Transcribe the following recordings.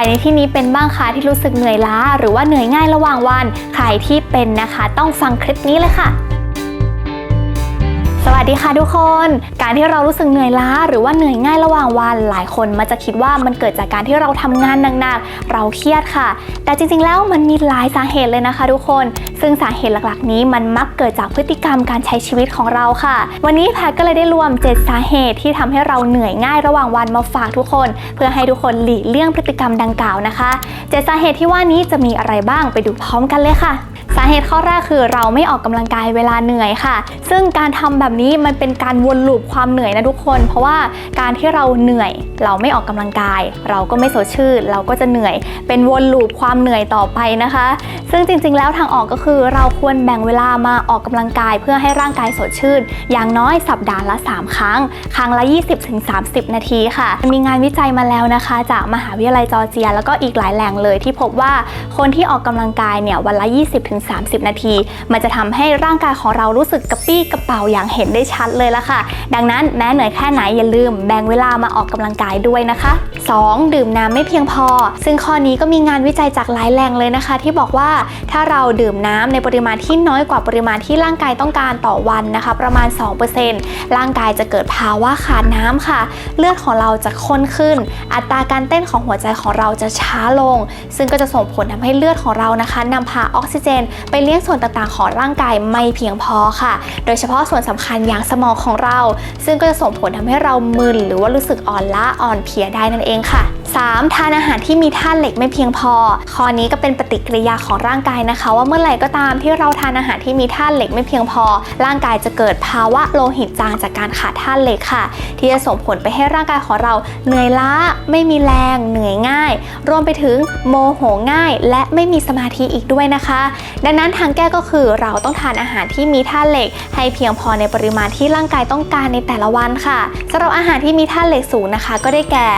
รในที่นี้เป็นบ้างคะที่รู้สึกเหนื่อยล้า หรือว่าเหนื่อยง่ายระหว่างวัน ใครที่เป็นนะคะ ต้องฟังคลิปนี้เลยค่ะ สวัสดีค่ะทุกคน การที่เรารู้สึกเหนื่อยล้า หรือว่าเหนื่อยง่ายระหว่างวันหลายคนมักจะคิดว่ามันเกิดจากการที่เราทำงานหนักๆเราเครียดค่ะ แต่จริงๆแล้วมันมีหลายสาเหตุเลยนะคะ ทุกคน ซึ่งสาเหตุหลักๆ นี้มันมักเกิดจากพฤติกรรมการใช้ชีวิตของเราค่ะ วันนี้แพทก็เลยได้รวม 7 สาเหตุที่ทำให้เราเหนื่อยง่ายระหว่างวันมาฝากทุกคน เพื่อให้ทุกคนหลีกเลี่ยงพฤติกรรมดังกล่าวนะคะเจ็ดสาเหตุที่ว่านี้จะมีอะไรบ้างไปดูพร้อมกันเลยค่ะ เหตุข้อแรกคือเราไม่ออกกำลังกายเวลาเหนื่อยค่ะ ซึ่งการทำแบบนี้มันเป็นการวนลูปความเหนื่อยนะทุกคน เพราะว่าการที่เราเหนื่อย เราไม่ออกกำลังกาย เราก็ไม่สดชื่นเราก็จะเหนื่อย เป็นวนลูปความเหนื่อยต่อไปนะคะ ซึ่งจริงๆ แล้วทางออกก็คือเราควรแบ่งเวลามาออกกำลังกาย เพื่อให้ร่างกายสดชื่น อย่างน้อยสัปดาห์ละ 3 ครั้ง ครั้งละ 20-30 นาทีค่ะ มีงานวิจัยมาแล้วนะคะ จากมหาวิทยาลัยจอร์เจีย แล้วก็อีกหลายแหล่งเลยที่พบว่าคนที่ออกกำลังกายเนี่ยวันละ 20-30นาที มันจะทำให้ร่างกายของเรารู้สึกกระปี้กระเป๋าอย่างเห็นได้ชัดเลยละค่ะ ดังนั้นแม้เหนื่อยแค่ไหนอย่าลืมแบ่งเวลามาออกกำลังกายด้วยนะคะ 2. ดื่มน้ำไม่เพียงพอ ซึ่งข้อนี้ก็มีงานวิจัยจากหลายแหล่งเลยนะคะ ที่บอกว่าถ้าเราดื่มน้ำในปริมาณที่น้อยกว่าปริมาณที่ร่างกายต้องการต่อวันนะคะ ประมาณ 2%ร่างกายจะเกิดภาวะขาดน้ำค่ะ เลือดของเราจะข้นขึ้น อัตราการเต้นของหัวใจของเราจะช้าลง ซึ่งก็จะส่งผลทำให้เลือดของเรานะคะนำพาออกซิเจนไปเลี้ยงส่วนต่างๆของร่างกายไม่เพียงพอค่ะ โดยเฉพาะส่วนสำคัญอย่างสมองของเรา ซึ่งก็จะส่งผลทำให้เรามึนหรือว่ารู้สึกอ่อนล้าอ่อนเพลียได้นั่นเองค่ะ 3. ทานอาหารที่มีธาตุเหล็กไม่เพียงพอ ข้อนี้ก็เป็นปฏิกิริยาของร่างกายนะคะ ว่าเมื่อไหร่ก็ตามที่เราทานอาหารที่มีธาตุเหล็กไม่เพียงพอ ร่างกายจะเกิดภาวะโลหิตจางจากการขาดธาตุเหล็กค่ะ ที่จะส่งผลไปให้ร่างกายของเราเหนื่อยล้า ไม่มีแรง เหนื่อยง่าย รวมไปถึงโมโหง่าย และไม่มีสมาธิอีกด้วยนะคะ ดังนั้นทางแก้ก็คือเราต้องทานอาหารที่มีธาตุเหล็ก ให้เพียงพอในปริมาณที่ร่างกายต้องการในแต่ละวันค่ะสำหรับอาหารที่มีธาตุเหล็กสูงนะคะ ก็ได้แก่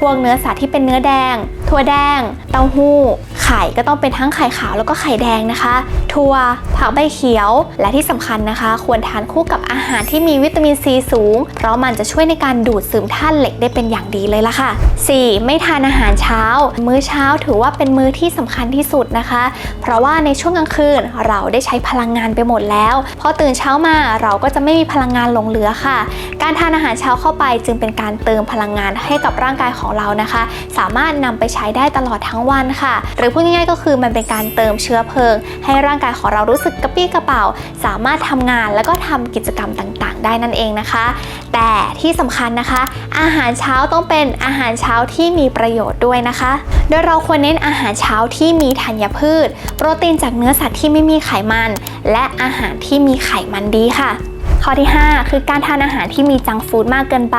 พวกเนื้อสัตวที่เป็นเนื้อแดง ถั่วแดง เต้าหู้ ไข่ก็ต้องเป็นทั้งไข่ขาวแล้วก็ไข่แดงนะคะ ถั่วผักใบเขียว และที่สำคัญนะคะ ควรทานคู่กับอาหารที่มีวิตามินซีสูง เพราะมันจะช่วยในการดูดซึมธาตุเหล็กได้เป็นอย่างดีเลยล่ะค่ะ 4. ไม่ทานอาหารเช้า มื้อเช้าถือว่าเป็นมื้อที่สำคัญที่สุดนะคะ เพราะว่าในช่วงกลางคืนเราได้ใช้พลังงานไปหมดแล้วพอตื่นเช้ามาเราก็จะไม่มีพลังงานหลงเหลือค่ะ การทานอาหารเช้าเข้าไปจึงเป็นการเติมพลังงานให้กับร่างกายของเรานะคะสามารถนำไปใช้ได้ตลอดทั้งวันค่ะ หรือพูดง่ายๆก็คือมันเป็นการเติมเชื้อเพลิง ให้ร่างกายของเรารู้สึกกระปี้กระเป๋า สามารถทำงานแล้วก็ทำกิจกรรมต่างๆ ได้นั่นเองนะคะ แต่ที่สำคัญนะคะ อาหารเช้าต้องเป็นอาหารเช้าที่มีประโยชน์ด้วยนะคะ โดยเราควรเน้นอาหารเช้าที่มีธัญพืช โปรตีนจากเนื้อสัตว์ที่ไม่มีไขมัน และอาหารที่มีไขมันดีค่ะ ข้อที่ 5 คือการทานอาหารที่มีจังฟู้ดมากเกินไป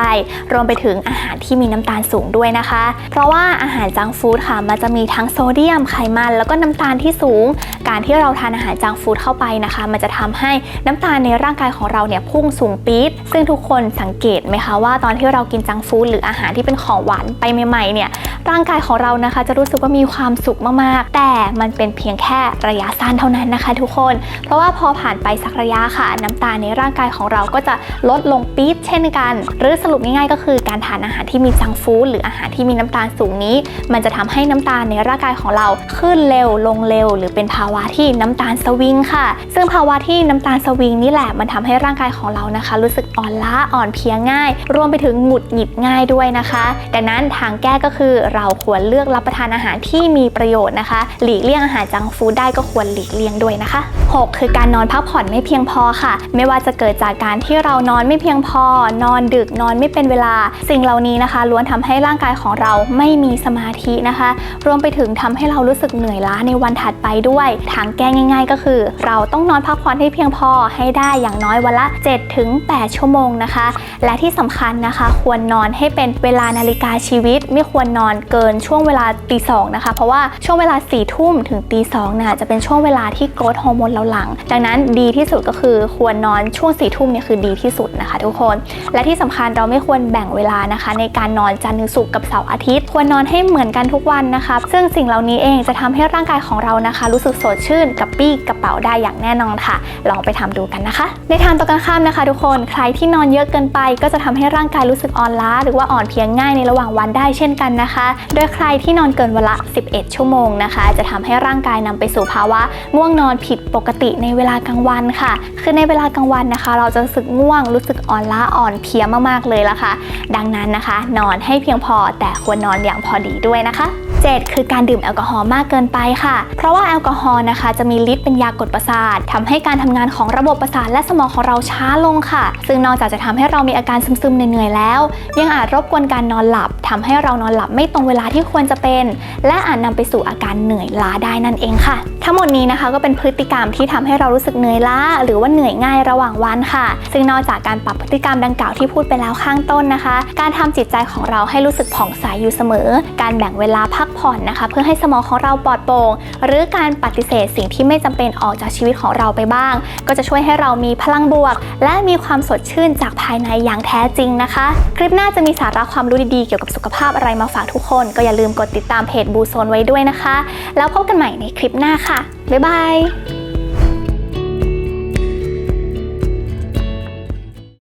รวมไปถึงอาหารที่มีน้ำตาลสูงด้วยนะคะ เพราะว่าอาหารจังฟู้ดค่ะมันจะมีทั้งโซเดียมไขมัน แล้วก็น้ำตาลที่สูง การที่เราทานอาหารจังฟู้ดเข้าไปนะคะ มันจะทำให้น้ำตาลในร่างกายของเราเนี่ยพุ่งสูงปี๊ดซึ่งทุกคนสังเกตไหมคะว่าตอนที่เรากินจังฟู้ดหรืออาหารที่เป็นของหวานไปใหม่ๆเนี่ยร่างกายของเรานะคะ จะรู้สึกว่ามีความสุขมากๆ แต่มันเป็นเพียงแค่ระยะสั้นเท่านั้นนะคะ ทุกคน เพราะว่าพอผ่านไปสักระยะค่ะน้ำตาลในร่างกายของเราก็จะลดลงปี๊ดเช่นกัน หรือสรุปง่ายๆ ก็คือการทานอาหารที่มีจังฟู้ดหรืออาหารที่มีน้ำตาลสูงนี้ มันจะทำให้น้ำตาลในร่างกายของเราขึ้นเร็วลงเร็ว หรือเป็นภาวะที่น้ำตาลสวิงค่ะ ซึ่งภาวะที่น้ำตาลสวิงนี่แหละมันทำให้ร่างกายของเรานะคะ รู้สึกอ่อนล้าอ่อนเพลียง่าย รวมไปถึงหงุดหงิดง่ายด้วยนะคะ ดังนั้นทางแก้ก็คือเราควรเลือกรับประทานอาหารที่มีประโยชน์นะคะ หลีกเลี่ยงอาหารจังฟู้ดได้ก็ควรหลีกเลี่ยงด้วยนะคะ 6 คือการนอนพักผ่อนไม่เพียงพอค่ะ ไม่ว่าจะเกิดจากการที่เรานอนไม่เพียงพอ นอนดึกนอนไม่เป็นเวลา สิ่งเหล่านี้นะคะ ล้วนทำให้ร่างกายของเราไม่มีสมาธินะคะ รวมไปถึงทำให้เรารู้สึกเหนื่อยล้าในวันถัดไปด้วย ทางแก้ง่าย ๆ ก็คือ เราต้องนอนพักผ่อนให้เพียงพอให้ได้อย่างน้อยวันละ7ถึง8ชั่วโมงนะคะ และที่สำคัญนะคะ ควรนอนให้เป็นเวลานาฬิกาชีวิต ไม่ควรนอนเกินช่วงเวลาตีสองนะคะ เพราะว่าช่วงเวลา4ี่ทุ่มถึงตีสองเนี่ยจะเป็นช่วงเวลาที่โกรทฮอร์โมนเราหลัง ดังนั้นดีที่สุดก็คือควรนอนช่วงสี4ทุ่มเนี่ยคือดีที่สุดนะคะ ทุกคน และที่สำคัญเราไม่ควรแบ่งเวลานะคะ ในการนอนจันทร์ถึงศุกร์กับเสาร์อาทิตย์ ควรนอนให้เหมือนกันทุกวันนะคะ ซึ่งสิ่งเหล่านี้เองจะทำให้ร่างกายของเรานะคะ รู้สึกสดชื่นกับปี้กระเป๋าได้อย่างแน่นอนค่ะ ลองไปทำดูกันนะคะ ในทางตรงกันข้ามนะคะ ทุกคนใครที่นอนเยอะเกินไป ก็จะทำให้ร่างกายรู้สึกอ่อนล้า หรือว่าอ่อนเพลียงง่ายในระหว่างวันได้เช่นกันนะคะ โดยใครที่นอนเกินวันละ11 ชั่วโมงนะคะ จะทำให้ร่างกายนำไปสู่ภาวะง่วงนอนผิดปกติในเวลากลางวันค่ะ คือในเวลากลางวันนะคะเราจะรู้สึกง่วง รู้สึกอ่อนล้าอ่อนเพลียมากๆเลยละค่ะ ดังนั้นนะคะ นอนให้เพียงพอแต่ควรนอนอย่างพอดีด้วยนะคะ 7 คือการดื่มแอลกอฮอล์มากเกินไปค่ะ เพราะว่าแอลกอฮอล์นะคะ จะมีฤทธิ์เป็นยากดประสาททำให้การทำงานของระบบประสาทและสมองของเราช้าลงค่ะ ซึ่งนอกจากจะทำให้เรามีอาการซึมๆเหนื่อยๆแล้ว ยังอาจรบกวนการนอนหลับทำให้เรานอนหลับไม่ตรงเวลาที่ควรจะเป็น และอาจนำไปสู่อาการเหนื่อยล้าได้นั่นเองค่ะ ทั้งหมดนี้นะคะก็เป็นพฤติกรรมที่ทำให้เรารู้สึกเหนื่อยล้า หรือว่าเหนื่อยง่ายระหว่างวันค่ะ ซึ่งนอกจากการปรับพฤติกรรมดังกล่าวที่พูดไปแล้วข้างต้นนะคะ การทำจิตใจของเราให้รู้สึกผ่องใสอยู่เสมอ การแบ่งเวลาพักผ่อนนะคะ เพื่อให้สมองของเราปลอดโปร่งหรือการปฏิเสธสิ่งที่ไม่จำเป็นออกจากชีวิตของเราไปบ้าง ก็จะช่วยให้เรามีพลังบวก และมีความสดชื่นจากภายในอย่างแท้จริงนะคะ คลิปหน้าจะมีสาระความรู้ดีๆเกี่ยวกับสุขภาพอะไรมาฝากทุกคน ก็อย่าลืมกดติดตามเพจบูโซนไว้ด้วยนะคะ แล้วพบกันใหม่ในคลิปหน้าค่ะบ๊ายบาย